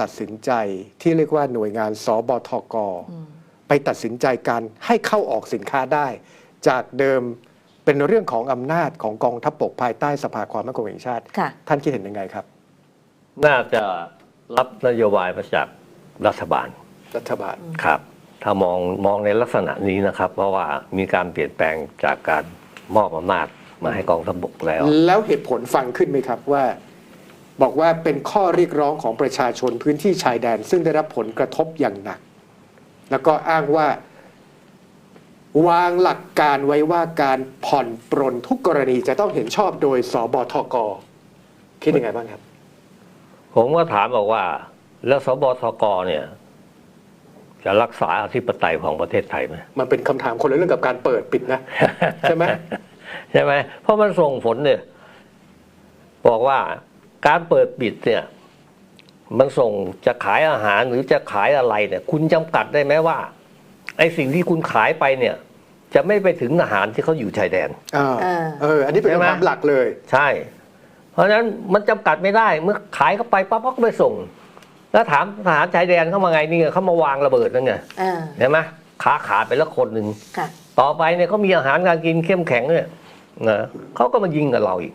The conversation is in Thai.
ตัดสินใจที่เรียกว่าหน่วยงานสบทกอืมไปตัดสินใจการให้เข้าออกสินค้าได้ จากเดิมเป็นเรื่องของอำนาจของกองทัพบกภายใต้สภาความมั่นคงแห่งชาติ ค่ะ ท่านคิดเห็นยังไงครับ น่าจะรับนโยบายมาจากรัฐบาลรัฐบาล ครับ ถ้ามองมองในลักษณะนี้นะครับ เพราะว่ามีการเปลี่ยนแปลงจากการมอบอำนาจมาให้กองทัพบกแล้ว แล้วเหตุผลฟังขึ้นไหมครับว่า บอกว่าเป็นข้อเรียกร้องของประชาชนพื้นที่ชายแดน ซึ่งได้รับผลกระทบอย่างหนัก แล้วก็อ้างว่าวางหลักการไว้ว่าการผ่อนปรนทุกกรณีจะต้องเห็นชอบโดยสบทก คิดยังไงบ้างครับ ผมก็ถามบอกว่า แล้วสบทกเนี่ย จะรักษาอธิปไตยของประเทศไทยไหมมันเป็นคำถามคนละเรื่องกับการเปิดปิดนะ ใช่ไหมใช่ไหมเพราะมันส่งผลเนี่ย บอกว่า การเปิดปิดเนี่ยมันส่งจะขายอาหารหรือจะขายอะไรเนี่ย คุณจำกัดได้ไหมว่าไอ้สิ่งที่คุณขายไปเนี่ย จะไม่ไปถึงอาหารที่เขาอยู่ชายแดนอ่าอ่าเออ อันนี้เป็นใช่ไหมคำถามหลักเลย ใช่ เพราะฉะนั้นมันจำกัดไม่ได้เมื่อขายเข้าไปปั๊บเขาก็ไปส่ง แล้วถามทหารชายแดนเข้ามาไงนี่ไงเขามาวางระเบิดนั่นไงอ่าเห็นไหมขาขาดไปแล้วคนหนึ่งค่ะต่อไปเนี่ยเขามีอาหารการกินเข้มแข็งเนี่ยนะเขาก็มายิงกับเราอีก